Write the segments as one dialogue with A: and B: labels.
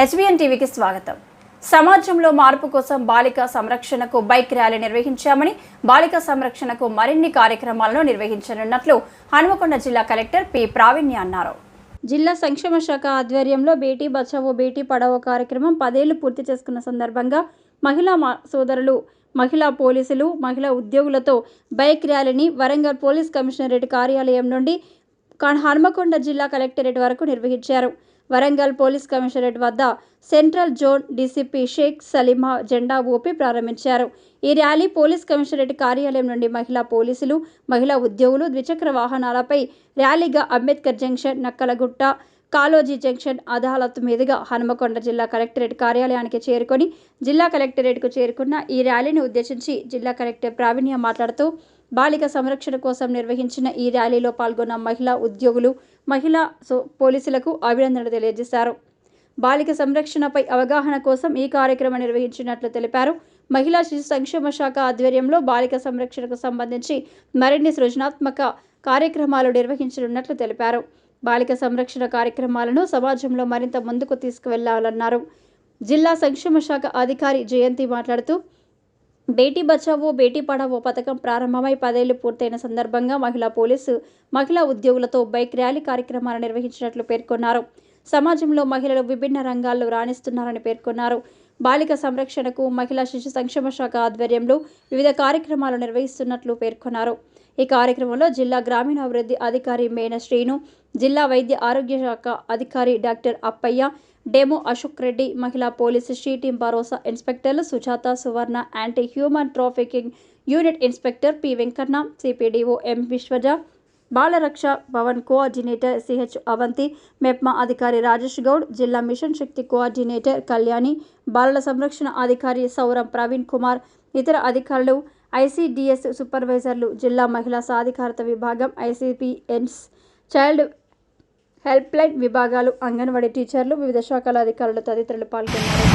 A: HBN టీవీకి స్వాగతం. సమాజంలో మార్పు కోసం బాలిక సంరక్షణకు బైక్ ర్యాలీ నిర్వహించామని బాలిక సంరక్షణకు మరిన్ని కార్యక్రమాలను నిర్వహించనున్నట్లు హనుమకొండ జిల్లా కలెక్టర్ పి. ప్రావీణ్య అన్నారు. జిల్లా సంక్షేమ శాఖ ఆధ్వర్యంలో బేటీ బచావో బేటీ పడావో కార్యక్రమం పదేళ్ళు పూర్తి చేసుకున్న సందర్భంగా మహిళా సోదరులు మహిళా పోలీసులు మహిళా ఉద్యోగులతో బైక్ ర్యాలీని వరంగల్ పోలీస్ కమిషనరేట్ కార్యాలయం నుండి హనుమకొండ జిల్లా కలెక్టరేట్ వరకు నిర్వహించారు. వరంగల్ పోలీస్ కమిషనరేట్ వద్ద central zone DCP Shaik Saleema జెండా ఊపి ప్రారంభించారు. ఈ ర్యాలీ పోలీస్ కమిషనరేట్ కార్యాలయం నుండి మహిళా పోలీసులు మహిళా ఉద్యోగులు ద్విచక్ర వాహనాలపై ర్యాలీగా అంబేద్కర్ జంక్షన్ నక్కలగుట్ట కాలోజీ జంక్షన్ అదాలత్ మీదుగా హనుమకొండ జిల్లా కలెక్టరేట్ కార్యాలయానికి చేరుకొని జిల్లా కలెక్టరేట్కు చేరుకున్న ఈ ర్యాలీని ఉద్దేశించి జిల్లా కలెక్టర్ ప్రావీణ్య మాట్లాడుతూ బాలిక సంరక్షణ కోసం నిర్వహించిన ఈ ర్యాలీలో పాల్గొన్న మహిళా ఉద్యోగులు మహిళా సో- పోలీసులకు అభినందనలు తెలియజేశారు. బాలిక సంరక్షణపై అవగాహన కోసం ఈ కార్యక్రమం నిర్వహించినట్లు తెలిపారు. మహిళా శిశు సంక్షేమ శాఖ ఆధ్వర్యంలో బాలిక సంరక్షణకు సంబంధించి మరిన్ని సృజనాత్మక కార్యక్రమాలు నిర్వహించనున్నట్లు తెలిపారు. బాలిక సంరక్షణ కార్యక్రమాలను సమాజంలో మరింత ముందుకు తీసుకువెళ్ళాలన్నారు. జిల్లా సంక్షేమ శాఖ అధికారి జయంతి మాట్లాడుతూ బేటీ బచావో బేటీ పడావో పథకం ప్రారంభమై పదేళ్ళు పూర్తయిన సందర్భంగా మహిళా పోలీసు మహిళా ఉద్యోగులతో బైక్ ర్యాలీ కార్యక్రమాలు నిర్వహించినట్లు పేర్కొన్నారు. సమాజంలో మహిళలు విభిన్న రంగాల్లో రాణిస్తున్నారని పేర్కొన్నారు. బాలిక సంరక్షణకు మహిళా శిశు సంక్షేమ శాఖ ఆధ్వర్యంలో వివిధ కార్యక్రమాలు నిర్వహిస్తున్నట్లు పేర్కొన్నారు. ఈ కార్యక్రమంలో జిల్లా గ్రామీణాభివృద్ధి అధికారి మేన శ్రీను జిల్లా వైద్య ఆరోగ్య శాఖ అధికారి డాక్టర్ అప్పయ్య డెమో అశోక్ రెడ్డి మహిళా police SHE Team Bharosa ఇన్స్పెక్టర్లు Sujatha Suvarna anti human trafficking unit inspector P Venkanna CPDO M Vishwaja Balaraksha Bhavan coordinator CH Avanthi MEPMA అధికారి రాజేష్ గౌడ్ జిల్లా మిషన్ శక్తి కోఆర్డినేటర్ కళ్యాణి బాలల సంరక్షణ అధికారి సౌరం ప్రవీణ్ కుమార్ ఇతర అధికారులు ఐసీడీఎస్ సూపర్వైజర్లు జిల్లా మహిళా సాధికారత విభాగం ఐసీపీఎన్స్ చైల్డ్ హెల్ప్ లైన్ విభాగాలు అంగన్వాడీ టీచర్లు వివిధ శాఖల అధికారులు తదితరులు పాల్గొన్నారు.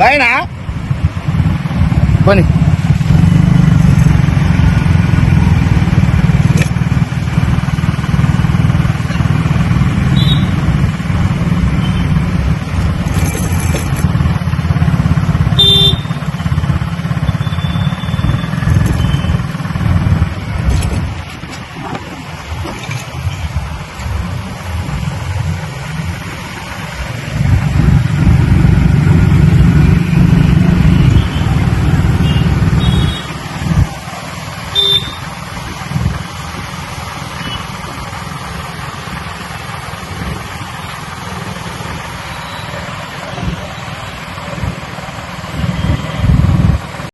B: పైన? పోనీ